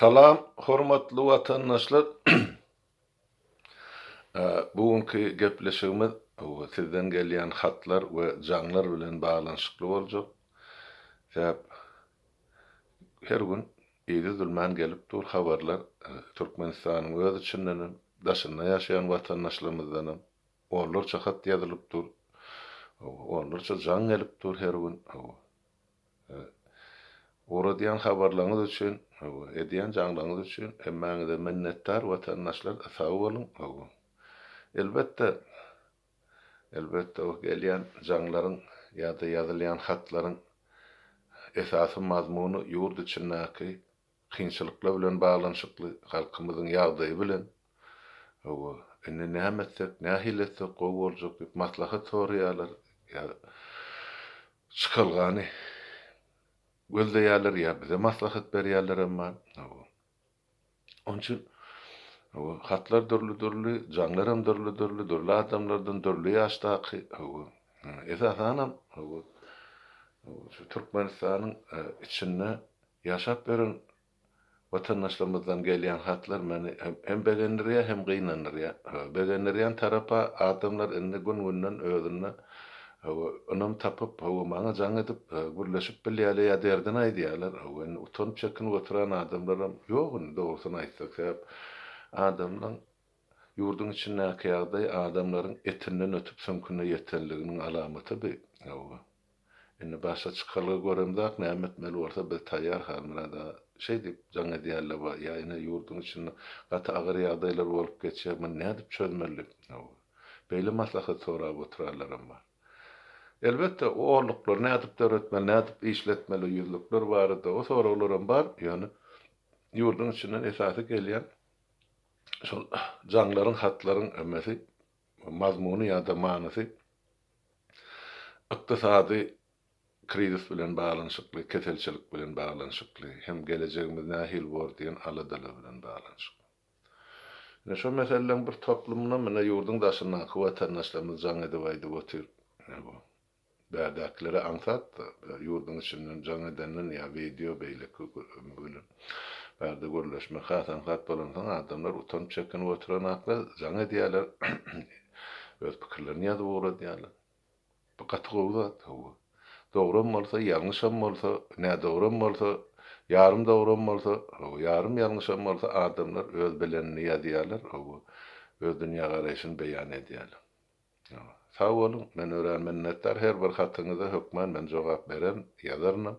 Salam, hormatly watandaşlar. Eee, Bugünkü gepleşigimiz sizden gelýän hatlar we jaňlar bilen baglanyşykly boljak. Sebäp her gün ýyly zulman gelip dur habarlar eee, Türkmenistanyň öz içinden daşynda ýaşaýan watandaşlarymyzdan onlarça hat ýazylyp dur. Onlarça jaň gelip dur her gün. Eee, Ora diýen habarlaryňyz üçin, edýän jaňlaryňyz üçin hemmäňize minnetdar watandaşlar sag bolun. Elbetde elbetde o gelýän jaňlaryň ýa-da ýazylýan hatlaryň esasy mazmuny ýurt içindäki kynçylyklar bilen baglanyşykly halkymyzyň ýagdaýy bilen o indi näme etsek, nähil etsek gowy boljak diýip soraýarlar. ýa çykylgany gözleýärler ýa bize maslahat berýärler emma Onun için o hatlar dörlü dörlü, jaňlar hem dörlü dörlü, dörlü adamlardan dörlü ýaşdaky esasanam şu Türkmenistanyň içinde ýaşap beren watandaşlarymyzdan gelýän hatlar meni hem- hem begendirýär hem gynandyrýar. Begendirýän tarapa adamlar indi gün günden özüne önüm tapyp hawa maňa jaň edip gürleşip bilýärler ýa derden aýdýarlar. Hawa utanyp çekinip oturan indi dogrusyny aýtsak sebäp adamlaň ýurdun içindäki ýagdaý adamlaryň etinden ötüp söňküne ýetenliginiň alamaty. Hawa. Indi başa çykalygy göremdak näme etmeli bolsa biz taýýar halmyrada şey diýip jaň edýärler ba ýa ine ýurdun içinde gaty agyr ýagdaýlar bolup geçýär, men näme diýip çözmeli? Beýle maslahat sorap oturarlar amma. Elbetde o orluklar ne öğretmeli, ne atıp işletmeli yüzlükler var da o sorularım var. Yani yurdun içinden esası gelýän şol jaňlaryň hatlaryň emmesi mazmuny ya da manysy ykdysady krizis bilen baglanyşykly, keselçilik bilen baglanyşykly, hem gelejegimiz nähil bor diýen aladalar bilen baglanyşykly. Ne şu meselen bir toplumna mene yurdun daşyndan watandaşlarymyz jaň edip aýdyp otur. Bu bärdäklere ansat yurdun içinden jaň edenden ya video beýle bilen bärde görleşme hasan hat bolan adamlar utanyp çekinip oturan akla jaň edýärler. Öz pikirlerini ýazyp öwredýärler. Bu gatygowzat hawa. Dogrum bolsa, ýalňyşam bolsa, nä dogrum bolsa, ýarym dogrum bolsa, ýarym ýalňyşam bolsa adamlar öz bilenini ýazýarlar, hawa. Öz dünýä garaýşyny beýan edýärler. Sag bolun, men ören minnetdar her bir hatyňyza hökmen men jogap berem, ýazarnam.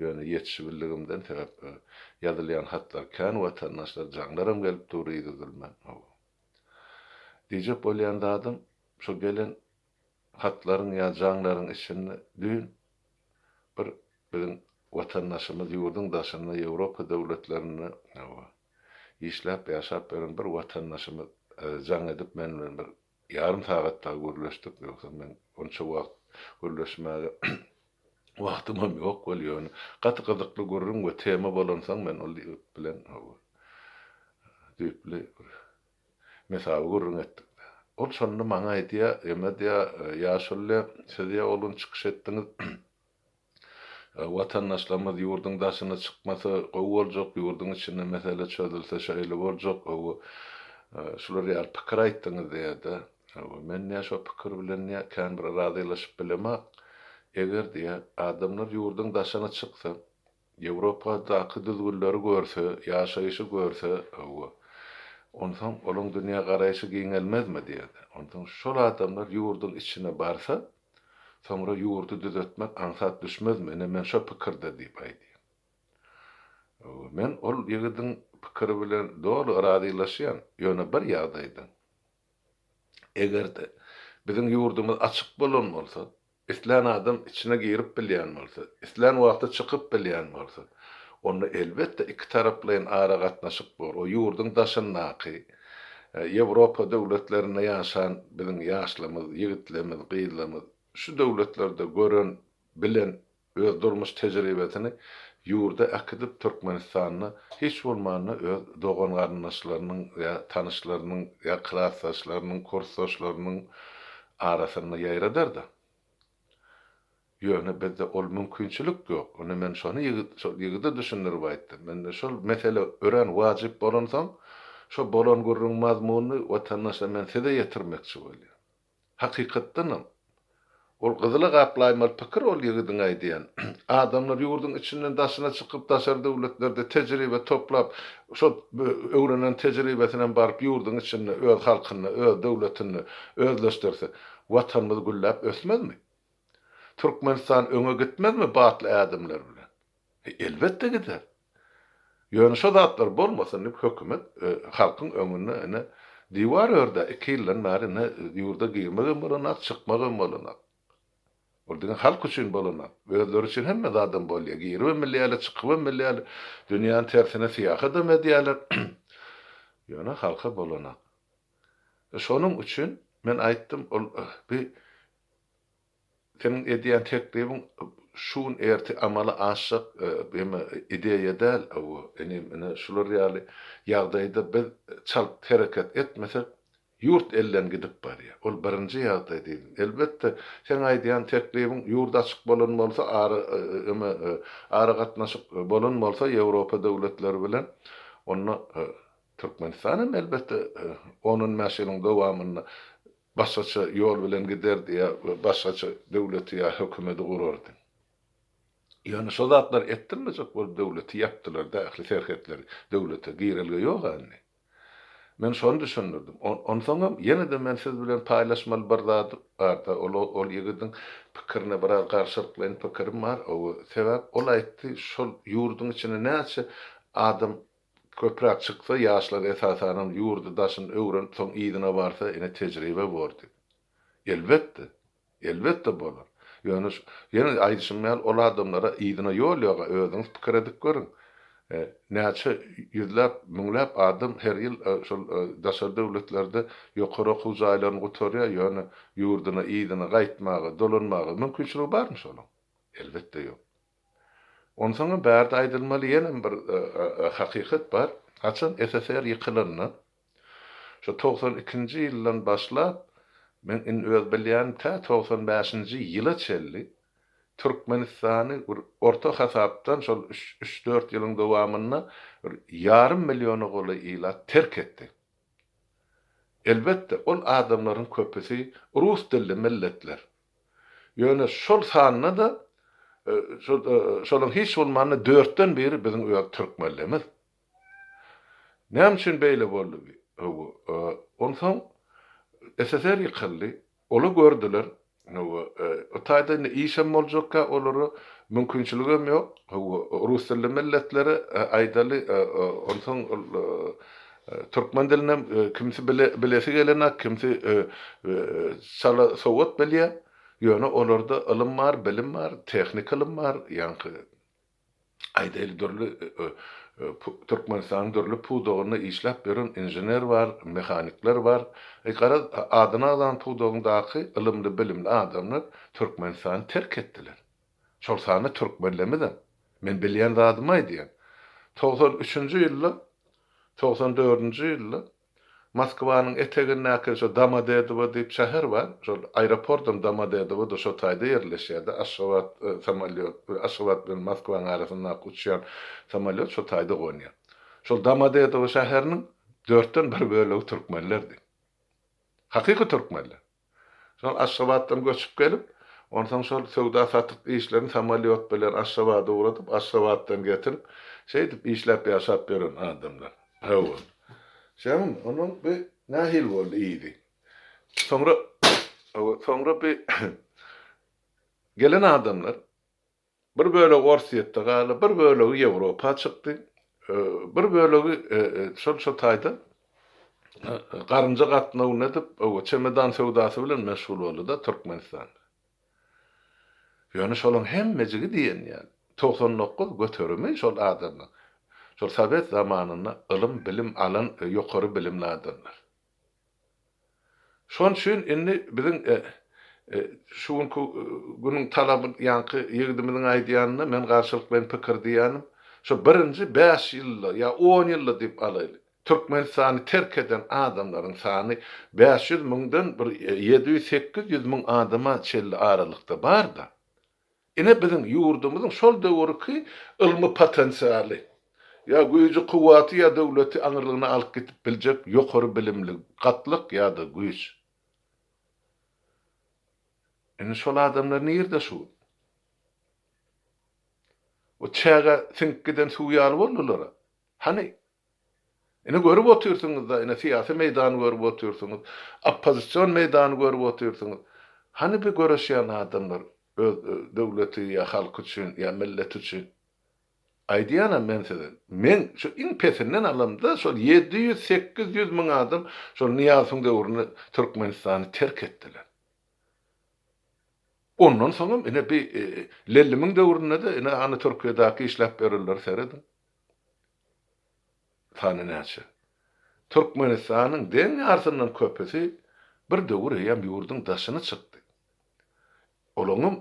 Ýöne ýetişibildigimden sebäp ýazylýan hatlar kan watandaşlar jaňlarym gelip durýdy zulman. Diýjek bolýan adam şu gelen hatlaryň ýa jaňlaryň içinde düýün bir biziň watandaşymyz ýurdun daşyna Ýewropa döwletlerine işläp ýaşap beren bir watandaşymyz jaň edip men bir yarım sagatda görleşdik ýoksa men onça wagt görleşmäge wagtym hem ýok bolýar. Gaty gyzykly görürüm we tema bolansaň men ol bilen düýpli mesaba görürüm etdik. Ol şonu maňa aýdýar, emme diýär, ýaşulle size olun çykyş etdiňiz. Watandaşlarymyz ýurdun daşyna çykmasy gowy boljak, ýurdun içinde mesele çözülse şeýle boljak. Şular ýa pikir aýtdyňyz diýär-de. Men şo pikir bilen kan bir razylaşyp bilemek. Eger diýär, adamlar ýurdun daşyna çyksa, Ýewropadaky düzgünleri görse, ýaşaýyşy görse, ondan olaň dünýä garaýşy giňelmezmi diýär. Ondan şol adamlar ýurdun içine barsa, sonra ýurdu düzeltmek ansat düşmezmi? Ene men şo pikirde diýip aýdýar. Men ol ýigidin pikiri bilen dolu razylaşýan, ýöne bir ýagdaýda. Egerde biziň ýurdumyz açyk bolan bolsa, islan adam içine girip bilýän bolsa, islan wagtda çykyp bilýän bolsa, onu elbetde iki taraplayan ara gatnaşyp bor. O ýurdun daşyndaky Ýewropa döwletlerinde ýaşan biziň ýaşlarymyz, ýigitlerimiz, gyzlarymyz şu döwletlerde gören, bilen öz durmuş tejribesini ýurda akydip Türkmenistanyny hiç bolmanda öz dogan garnaşlarynyň ýa tanyşlarynyň ýa klassdaşlarynyň, kursdaşlarynyň arasyna ýaýradar da. Ýöne bizde ol mümkinçilik ýok. Onu men şonu ýygyda düşündirip aýtdym. Men de şol mesele ören wajyp bolansaň, şo bolan gurrun mazmuny watandaşa men size ýetirmekçi bolýar. Hakykatdanam. Ol gyzyly gaplaýmal pikir ol ýygydyň aýdýan. Adamlar ýurdun içinden daşyna çykyp daşar döwletlerde tejribe toplap, şo öwrenen tejribesinden baryp ýurdun içinde öz halkyny, öz döwletini özleşdirse, watanymyz güllap ösmezmi? Türkmenistan öňe gitmezmi batly adamlar bilen? E, gider. Ýöne şo zatlar bolmasa ne hökümet e, halkyň öňüne diýwar örde iki ýyldan bäri ýurda girmegen bolanak, çykmagan bolanak. Orada halk üçin bolanak. Özleri üçin hemme adam bolýar. Girme milliýala, çykma milliýala, dünýäň tersine siýaha da mediýalar. Ýöne halka bolanak. E, şonuň üçin men aýtdym, ol bir senin ediyen teklifin şun erti amala aşık bime ideya del o mene şular ýaly ýagdaýda biz çal hareket etmesek yurt elden gidip bar ya. Ol birinji ýagdaý diýil. Elbetde sen aýdýan teklifin ýurt açyk bolan bolsa ary eme ary gatnaşyk bolan bolsa Ýewropa döwletleri bilen onu Türkmenistan'ın elbette onun meselin dowamyny başgaça ýol bilen giderdi ýa başgaça döwleti ýa hökümeti gurardy. Ýani şo zatlar etdirmejek bol döwleti ýapdylar dähli serhetleri döwlete girelge ýok anny. Men şonu düşündirdim. On soňam ýene de men siz bilen paýlaşmaly bir zat barda ol ol ýigidin pikirine biraz garşylyk bilen pikirim bar. O sebäp ol aýtdy şol ýurdun içine näçe adam köprek çyksa ýaşlar esasanan ýurdu daşyn öwren soň ýydyna barsa ene tejribe boldy. Elbetde, elbetde bolar. Ýöne ýene aýdysynmaýan ol adamlara ýydyna ýol ýoga özüňiz pikir edip görüň. E, näçe ýüzläp, müňläp adam her ýyl e, şol e, daşar döwletlerde ýokary okul jaýlaryny gotorýar, ýöne ýurduny ýydyna gaýtmagy, dolanmagy mümkinçiligi barmy şonuň? Elbetde ýok. Sonra bärde aýdylmaly ýene bir hakykat bar. Haçan SSR ýykylyny. Şo 92-nji ýyldan başlap men in öz bilýän ta 95-nji ýyla çelli Türkmenistany orta hasapdan şol 3-4 ýylyň dowamyna ýarym milliony goly ýyla terk etdi. Elbetde ol adamlaryň köpüsi rus dilli milletler. Ýöne şol sanyna da şolun hiç bolmany dörtten biri biziň öýe türkmenlemiz. Näme üçin beýle boldy? Onsoň SSR ýykyldy. Ola gördüler. O taýda işem boljakka olary mümkinçiligim ýok. Rus dilli milletleri aýdaly onsoň Türkmen diline kimsi bilesi gelene, kimsi sala sowat bilýär. Ýöne olarda ılym bar, bilim bar, tehnik ılym bar, ýa-ni aýdaly dörli Türkmenistan dörli pudogyny işläp beren injener bar, mehanikler bar. Ekara adyna adan pudogyndaky ılymly bilimli adamlar Türkmenistan terk etdiler. Şol sany türkmenlemeden. Men bilýän zadymy aýdýan. 93-nji ýylda 94-nji ýylda Eteginde şo Domodedowo diýip şäher bar. Şo aeroportdan Domodedowo da şo taýda ýerleşýärdi. Aşgabat samolyot, Aşgabat bilen Moskwa arasynda uçýan samolyot şo taýda gonýar. Şo Domodedowo şäheriniň dörtten bir bölegi türkmenlerdi. Hakyky türkmenler. Şo Aşgabatdan göçüp gelip, ondan şol sowda satyk işlerini samolyot bilen Aşgabata uradyp, Aşgabatdan getirip, diýip işläp ýaşap beren adamlar. Hawa. Şäm onun bir nahil boldy iyidi. Sonra sonra bir gelen adamlar bir böyle Orsiyetde galy, bir böyle Ýewropa çykdy. Bir böyle şol şol taýda garynja gatnaw nedip, o çemedan sewdasy bilen meşgul boldy da Türkmenistan. Ýöne şolun hemmejigi diýen ýa. 99 götürme şol adamlar. Sovet zamanında ılım bilim alan e, yukarı bilimli adamlar. Şon şun inni bizim e, e, şun ku e, günün talabı yankı yigdimizin aýdýanyna men garşylyk bilen pikir diýanym. Şo birinji 5 ýylla ya 10 ýylla diýip alaýly. Türkmenistany terk eden adamlaryň sany 500 müňden bir 700-800 müň adama çelli aralykda bar da. Ine bizim yurdumuzun şol döwürki ilmi potensiali. Ya güýji kuwaty ya döwleti aňyrlygyny alyp gitip biljek ýokary bilimli gatlyk ya da güýç. Ine şol adamlar nerede şu? O çağa sinkiden suýal boldular. Hani? Ine görüp otursunuz da, ine siyasi meydanı görüp otursunuz, oppozisyon meydanı görüp otursunuz. Hani bir görüşýän adamlar öz döwleti ya halk üçin ya millet üçin Aýdýana men. Men şu in pesinden alamda şol 700-800 müň adam şol Niýazyň döwrüne Türkmenistany terk etdiler. Ondan soňra ine bir e, lellimiň döwründe de ine any Türkiýedaky işläp beriller seredin. Tany näçe? Türkmenistanyň deň ýarsyndan köpesi bir döwür ýa ýurduň daşyny çykdy. Olaňym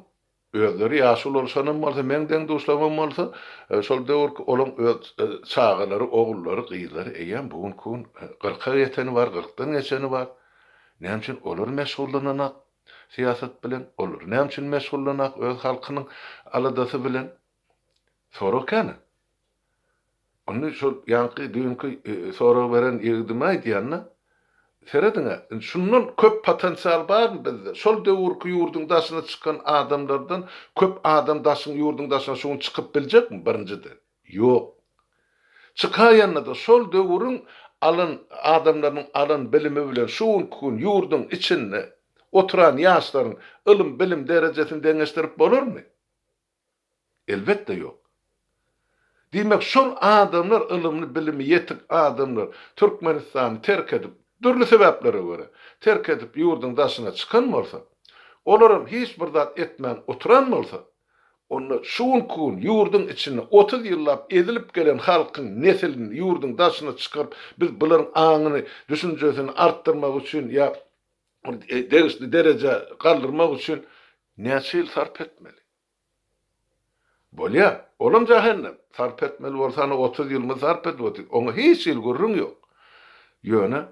özleri ýaşul bolsanam bolsa menden duşlamam bolsa e, şol döwür olaň öz e, çağalary, ogullary, gyýlary eýen bugun kun 40 ýeteni bar, 40dan geçeni bar. Näme üçin olar meşgullananak siýasat bilen, olar näme üçin meşgullananak öz halkynyň aladasy bilen? Sorak kany. Onu şol ýanky düňkü e, sorak beren ýigdime aýdýanna Ferediňe, şundan köp potensial bar bizde. Şol döwürki ýurdun daşyna çykan adamlardan köp adam daşyň ýurdun daşyna şoň çykyp biljekmi birincide? Ýok. Çykaýanna da şol döwürün alın adamlaryň alın bilimi bilen şoň kun ýurdun içinde oturan ýaşlaryň ilim bilim derejesini deňeşdirip bolarmy? Elbetde ýok. Diýmek şol adamlar ilimli bilimi ýetik adamlar Türkmenistany terk edip Dürlü sebeplere göre terk edip yurdun daşına çıkan mı olsa, olaram hiç zat etmen oturan mı olsa, onu şuun kuun yurdun içine 30 yıllap edilip gelen halkın nesilini yurdun daşına çıkarıp biz bunların anını, düşüncesini arttırmak için ya e, derece, derece kaldırmak için nesil sarp etmeli. Bolya, oğlum cehennem. Sarp etmeli olsana 30 yıl mı sarp etmeli? Onu hiç ilgurun yok. Yöne,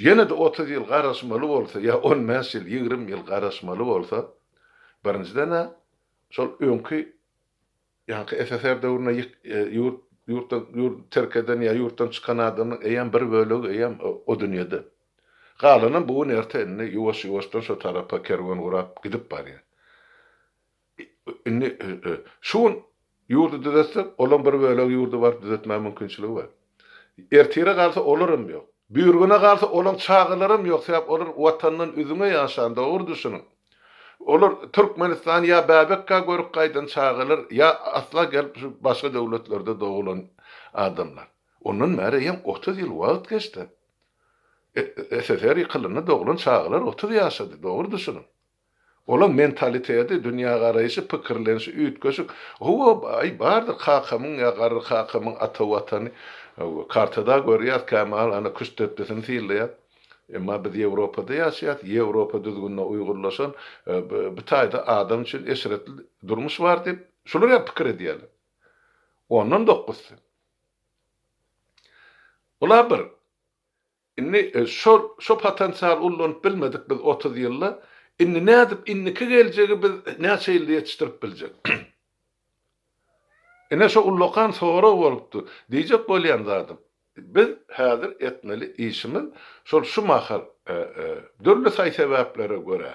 Yine de 30 yıl garaşmaly bolsa, ya 15 yıl, 20 yıl garaşmaly bolsa, birincide ne? Şol öňkü ýa-ni SSR döwrüne ýurt ýurtdan ýurt terk eden ýa ýurtdan çykan adamyň eýen bir bölegi eýen o dünýede. Galanyn bu nerteni ýuwaş ýuwaşdan şu tarapa kerwan urap gidip barýar. Inni şuň ýurdu düzetsek, olan bir bölegi ýurdu bar düzetme mümkinçiligi bar. Ertire galsa olarum ýok. Büyürgüne karşı olan çağılarım yok. Sebep olur vatanının üzüme yaşan doğru düşünün. Olur Türkmenistan ya Babekka görüp kaydan çağılır ya asla gelip başka devletlerde doğulan adamlar. Onun mereyem 30 yıl vakit geçti. SSR yıkılığına doğulan çağılır 30 yaşadı. Doğru düşünün. Olan mentaliteydi, dünya garayışı, pıkırlenişi, ütköşük. O ay bardı kakamın ya garı kakamın atı vatanı. Kartada görýär Kemal ana küstepdesini fiilýär. Emma biz Ýewropada ýaşaýat, Ýewropa düzgünne uýgurlaşan bir taýda adam üçin eşretli durmuş bar diýip şular ýa pikir edýärler. Ondan dokuzdy. Ola bir inni şol şo potensial ullun bilmedik biz 30 ýylda. Inni nädip inni ki geljegi biz ýylda ýetişdirip biljek. Ene şu ullokan sonra bolupdy. Diýjek bolýan zadım. Biz häzir etmeli işimiz şol şu mahar e, e, dörlü say sebeplere göre.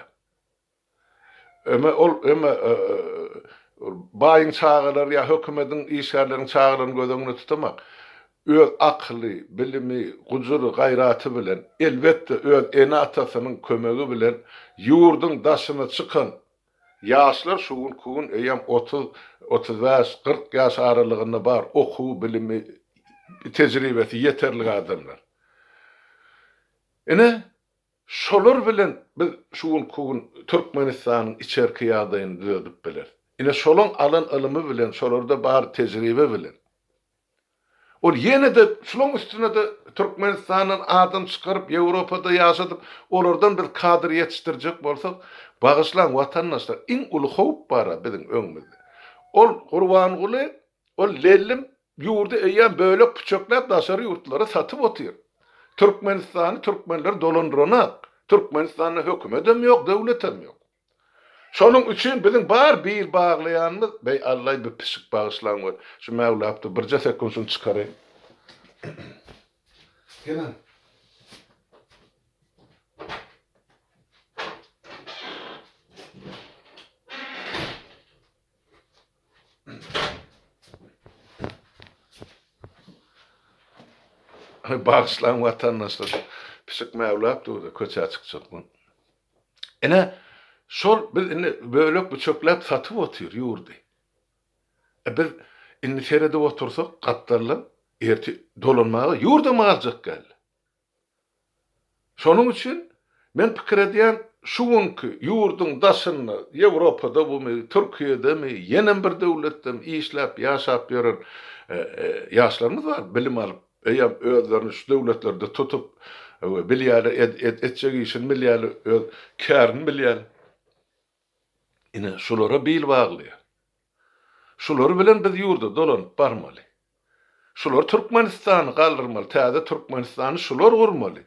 Eme ol eme e, e, bayın çağılar ya hökümetin işlerlerin çağılarını gözüňe tutmak. Öz akly, bilimi, gujuru, gayratı bilen, elbette öz ene atasynyň kömegi bilen ýurdun daşyna çykan ýaşlar şuun kuun eýem 30 35 40 ýaş aralygynda bar oku bilimi tejribesi yeterli adamlar. Ene şolar bilen biz şuun kuun Türkmenistan içerki ýagdaýyny düzedip biler. Ene şolun alan ılımy bilen şolarda bar tejribe bilen. Ol yine de şunun üstüne de Türkmenistan'ın adam çıkarıp Avrupa'da yaşadıp olardan bir kadr yetiştirecek bolsak bağışlan vatandaşlar in ulu hop bara bizim öňümizde. Ol Kurban Gulu ol lellim yurdu eýen böyle puçoklap daşary yurtlara satyp otyr. Türkmenistan'ı Türkmenler dolandırana Türkmenistan'ı hükümetem yok, devletem yok. Şonun üçün bizim bar bir bağlayanımız bey Allah bir pisik bağışlan var. Şu Mevlap'ta bir cese konsun çıkarayım. Gene. Bağışlan vatandaşlar. Pisik Mevlap orada kötü açık çıkmın. Ene şol biz ene böyle bu çöklep satıp oturuyor yurdu. E biz inni serede otursak katlarla erti dolanmağa yurda mı alacak gel. Şonun için men pikir ediyen şuunki yurdun daşını Avrupa'da bu mi, Türkiye'de mi, yenen bir devlette mi işlep, yaşap yören e, e, yaşlarımız var, bilim alıp, eýem özlerini şu devletlerde tutup, e, bilýär et, et, etjegi işin bilýär, kärin bilýär. Ine şulara bil baglyar. Şular bilen biz yurda dolanyp barmaly. Şular Türkmenistany galdyrmaly, täze Türkmenistany şular gurmaly.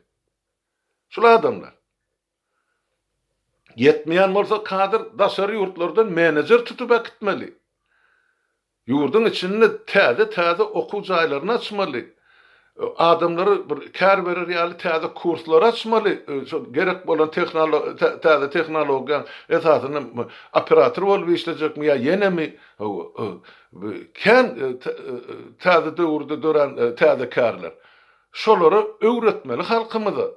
Şular adamlar. Yetmeyen bolsa kadir daşary yurtlardan menajer tutup akitmeli. Yurdun içinde täze täze okuw jaýlaryny açmaly. Adamları bir kär verir ýaly täze kurslar açmaly. Şu gerek bolan teknoloji täze teknologiýa esasyny operator bolup işlejekmi ýa ýene mi? Kän täze döwürde dören täze kärler. Şolary öwretmeli halkymyza.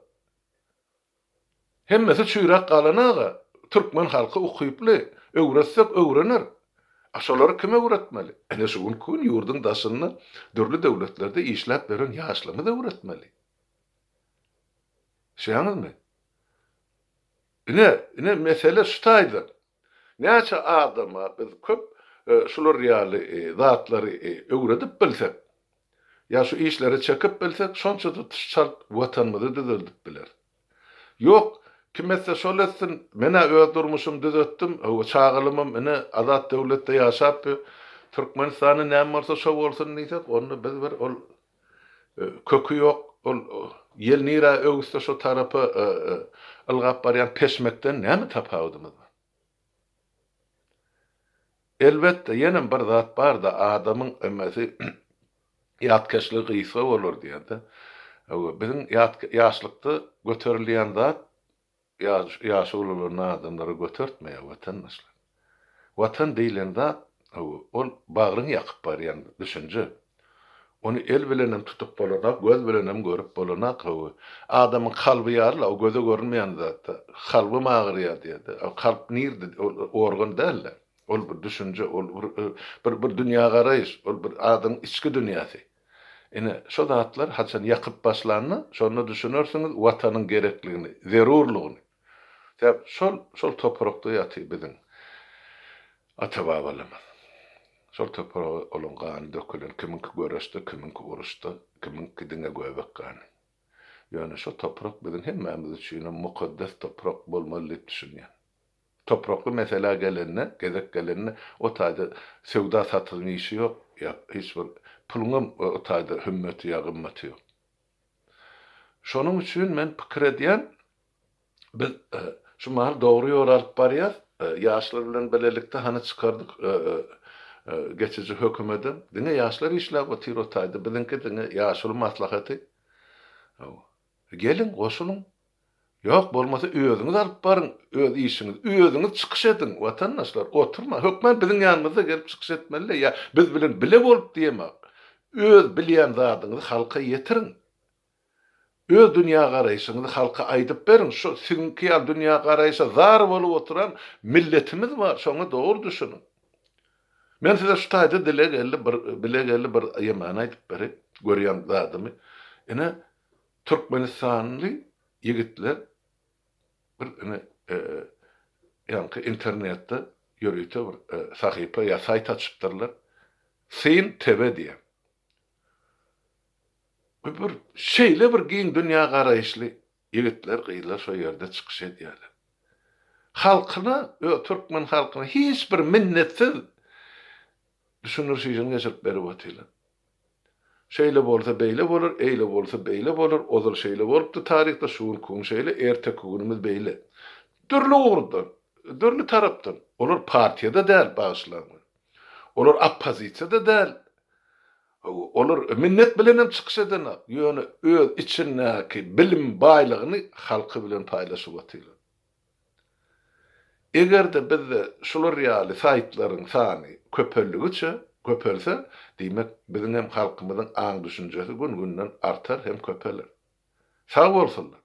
Hemmesi çüýrak galanaga Türkmen halky okuyuply, öwretsek öwrenir. Aşolary kime öwretmeli? Ene şu gün yurdun daşyny dörli döwletlerde işläp beren ýaşlamy da öwretmeli. Şeýanysmy? Ine, ine mesele şutaýdy. Näçe adama biz köp e, şular ýaly e, zatlary e, öwredip bilsek, ýa şu işleri çekip bilsek, şonça da şart watanmyzy düzeltip biler. Yok, Kimetse şol etsin, mene öz durmuşum düzelttim, o çağılımım, mene azat devlette yaşap, Türkmenistan'ı näme bolsa şo bolsun diýsek, onu biz bir ol e, kökü yok, ol yel nira öwüste şo tarapy e, e, ılgap barýan peşmekden näme tapawdymyz? Elbette ýene bir zat bar da adamyň emmesi ýatkeşligi ýysa bolar diýende. Bizim ýat ýaşlykda göterilýän zat yaş yaşulularına adamları götürtmeye vatandaşlar. Vatan deyilen de o bağrını yakıp var yani düşünce. Onu el bilenem tutup bolanak, göz bilenem görüp bolanak o adamın kalbi yarla o göze görünmeyen zaten kalbi mağırıya diye de o kalp nirdi organ derler. Ol bir düşünce, ol bir, bir, bir dünya garayış, ol bir adam içki dünyası. Ine şu zatlar haçan yakıp başlarını, şonu düşünürsünüz vatanın gerekliğini, zerurluğunu. Täp şol şol toprakda ýaty biziň ata babalarymyz. Şol toprak olungan dökülen kiminki göreşdi, kiminki uruşdy, kiminki diňe göbek gany. Ýöne şol toprak biziň hemmemiz üçin mukaddes toprak bolmaly diýip düşünýän. Toprakly mesela gelenne, gezek gelenne o taýda sewda satylmy işi ýok, ýa hiç bir pulun o taýda hümmeti ýa gymmaty ýok. Şonuň üçin men pikir edýän biz e, şu mahal doğru yol alıp barýar. E, yaşlar bilen belelikde hani çıkardık e, e, e, geçici hökümetin. Dine yaşlar işler o tiro taydı. Bilinki dine yaşlı maslahatı. Gelin, koşulun. Yok, bolmasa özüňiz alıp barın, öz işiniz, özüňiz çıkış edin, vatandaşlar, oturma. Hökmen bizim yanımıza gelip çıkış etmeli. Ya, biz bilen bile bolup diyemek. Öz bilýän zadyňyzy halka yetirin. Öz dünya garaýşyňyzy halka aýdyp berin. Şu siňki ýa dünya garaýşa zar bolup oturan milletimiz var. Şoňa dogry düşünin. Men size şu taýda dile geldi bir bile geldi bir ýemany aýdyp beri görýän zadymy. Ene Türkmenistanly ýigitler bir ene e, ýa internetde ýörüýte bir e, sahypa ýa saýt açypdyrlar. Sen TV diýen. Bir şeyle bir giň dünýä garaýşly ýigitler gyýlar şo ýerde çykyş edýärler. Halkyna, ö türkmen halkyna hiç bir minnetsiz düşünürşiýiň geçip berip otylar. Şeýle bolsa beýle bolar, eýle bolsa beýle bolar, ozal şeýle bolupdy tarihde şuun kuň şeýle, erte kunumyz beýle. Türlü ugurdan dörlü tarapdan. Olur partiyada değil bağışlanma. Olur appozisiyada değil. Olur minnet bilenem çıkış edene. Yönü öz içindeki bilim baylığını halkı bilen paylaşıp atıyla. Eger de bizde şular ýaly saýtlaryň sany köpelligiçe, köpelse, diýmek biziň hem halkymyzyň aň düşünjesi gün-günden artar hem köpeler. Sag bolsunlar.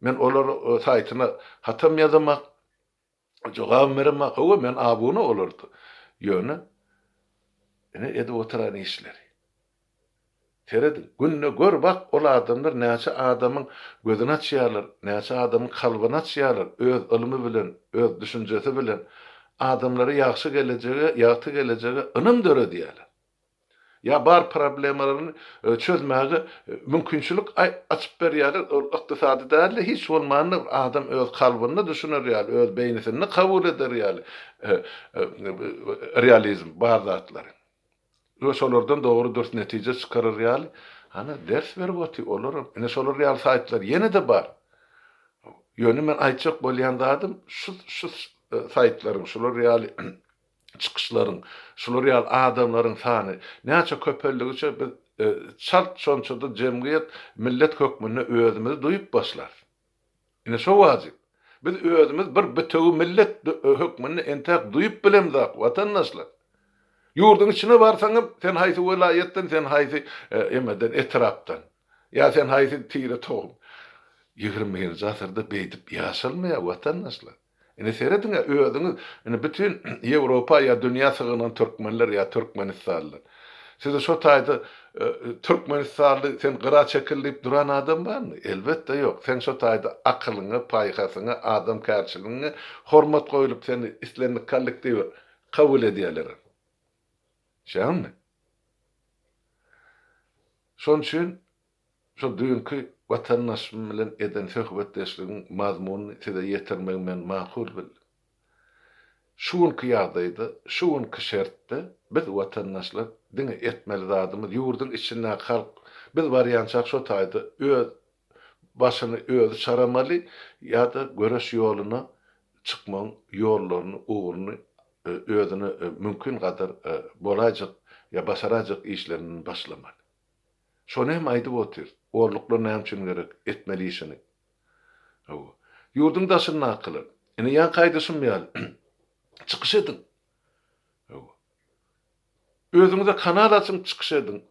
Men olar o saýtyna hatam ýazamak, jogab bermek, o men abuna olardy. Ýöne ene edi oturan işleri. Teredin. Günne gör bak ol adamlar näçe adamyň gözüne açýarlar, näçe adamyň kalbyna açýarlar, öz ılmy bilen, öz düşünjesi bilen adamlara ýaxşy gelejegi, ýaty gelejegi ynym döre diýerler. Ya bar problemlerini e, çözmäge mümkinçilik açyp berýärler. Ykdysady däl, hiç bolmany adam öz kalbyny düşünür ýaly, öz beýnisini kabul eder ýaly. E, e, realizm bar zatlary. Şolardan doğru dört netice çıkarır ýaly. Hani ders berip oty olaram. Ene şolar ýaly saýtlar ýene de bar. Ýöne men aýtjak bolýandadym şu şu e, saýtlaryň, şolar ýaly çıkışlaryň, şolar ýaly adamlaryň sany näçe köpelligiçe biz e, çart şonçada jemgyýet millet hökmüne özümizi duýup başlar. Ine şo wajyp. Biz özümiz bir bütegi millet hökmüne entek duýup bilemdik watandaşlar. Yurdun içine barsaňam sen haýsy welaýetden, sen haýsy e, emeden etrapdan. Ya sen haýsy tire toğum. 20-nji asyrda beýdip ýaşalmaýar watandaşlar. Ine seredin öýüňiz, ine bütün Ýewropa ýa dünýä sygynan türkmenler ýa türkmenistanlar. Siz şo taýda e, türkmenistanly sen gyra çekilip duran adam barmy? Elbetde ýok. Sen şo taýda akylyňy, paýhasyňy, adam kärçiligiňi hormat goýulyp seni islendik kollektiw kabul edýärler. Şon üçin şo dünkü watandaş bilen eden söhbetdeşligiň mazmunyny size ýetirmek men makul bildim. Şuňky ýagdaýda, şuňky şertde biz watandaşlar diňe etmeli zadymyz ýurdun içinde halk biz barýançak şo taýda öz başyny özü çaramaly ýa-da göreş ýoluna çykmaň ýollaryny, uğruny e, özüne e, mümkin kadar e, bolajak ya başarajak işlerini başlamalı. Şonu hem aýdyp otyr. Orluklar näme üçin gerek etmeli işini. Yurdun daşyny akylar. Ene ýa gaýdysyn ýaly. Çykyş edin. O. Özüňize kanal açyp çykyş edin.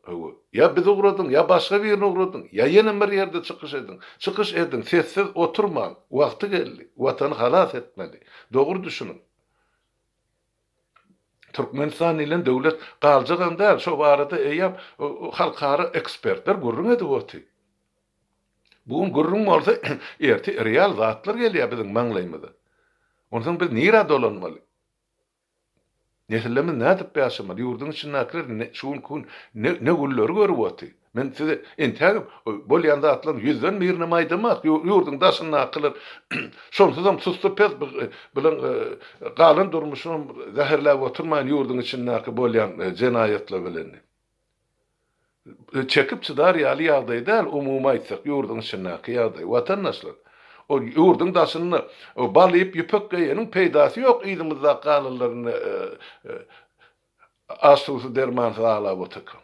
Ya bizi uğradın, ya başga bir ýerine uğradın, ya ýene bir ýerde çykyş edin. Çykyş edin, sessiz oturma. Wagty geldi. Watan halas etmeli. Dogry düşünün. Türkmenistan ile devlet galjagam däl, şo barada eýem halkara ekspertler gurrun edip oty. Bu gurrun bolsa erti real zatlar gelýär biziň maňlaýmyza. Ondan biz nira dolanmaly. Nesillemiz nädip ýaşamaly? Ýurdun içinde aklar ne şuň kun ne ne gulları görüp oty. Men size entägim bolýanda atlan yüzden birine maýdamak ýurdun daşyny aklar. Şonsuzam sustu pes bilen galan durmuşum zäherläp oturmaýan ýurdun içindäki bolýan jenaýetler bilen. Çekip çydar ýaly ýagdaýda umumy aýtsak ýurdun içindäki ýagdaý watandaşlar. O ýurdun daşyny o balyp ýüpek geýeniň peýdasy ýok ýylymyzda galanlaryny aşsuz derman sağlap otakam.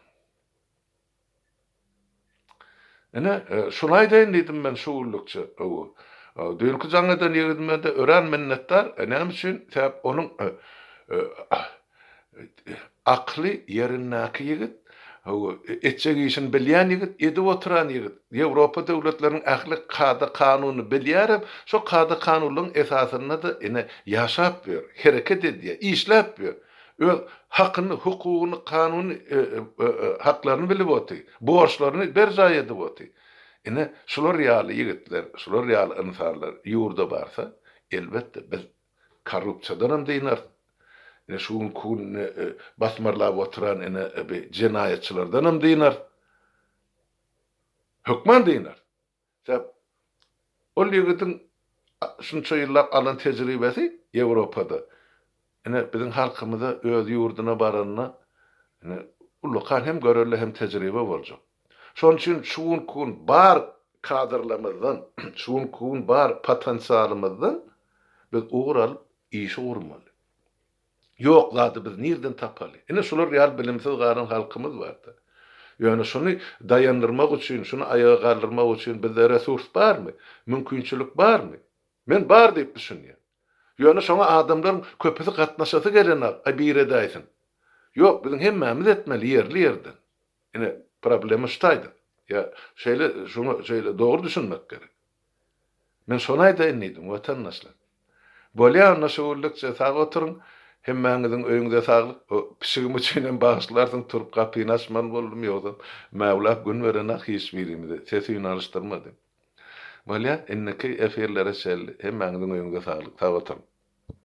Ene şunay deyin dedim ben şu ullukça. O, Dünkü jangadan ýigitmede ören minnetler. Enem sebäp onun akly ýerindäki ýigit etjek işin bilýän ýigit, edip oturan ýigit. Ýewropa döwletleriniň ähli kada kanuny bilýär, şo kada kanunyň esasyny da ene ýaşap ber, hereket edýär, işläp ber. Öz hakyny, hukugyny, kanuny haklaryny bilip oty. Borçlaryny berja edip oty. Ene şular ýaly ýigitler, şular ýaly insanlar ýurda barsa, elbetde biz korrupsiýadan hem şuň kun basmarlap oturan ene bir jenaýetçilerden hem diýner. Hökman diýner. Sebäp ol ýigitiň şunça ýyllar alan tejribesi Ýewropada. Ene biziň halkymyza öz ýurduna baranyna ene ulukar hem görelle hem tejribe boljak. Şon üçin şuň kun bar kadrlamyzdan, şuň kun bar potensialymyzdan biz uğur alıp işi urmaly. Yok zady biz nirden tapaly? Ine şular real bilimsiz garan halkymyz barda. Yani şunu dayanırmak üçün, şunu ayağa kaldırmak üçün bizde resurs barmy? Mümkinçilik barmy? Men bar diýip düşünýär. Yani şoňa adamlar köpüsi gatnaşasy gelenek, ay bir edaýsyn. Yok, bizim hemmämiz etmeli yerli yerden. Ine problemi şutajdy. Ya şeýle şunu şeýle dogry düşünmek gerek. Men şonu aýdaýan watandaşlar. Bolýa anlaşyldykça sag oturun, hemmäňiziň öýüňize saglyk, pişigim üçin bağışlarsyň turup kapyny açman boldum ýogsa, Mevla gün berenak hiç birimize sesini alıştırmadı. Bolýa enneki efirlere şelli, hemmäňiziň öýüňize saglyk, sag.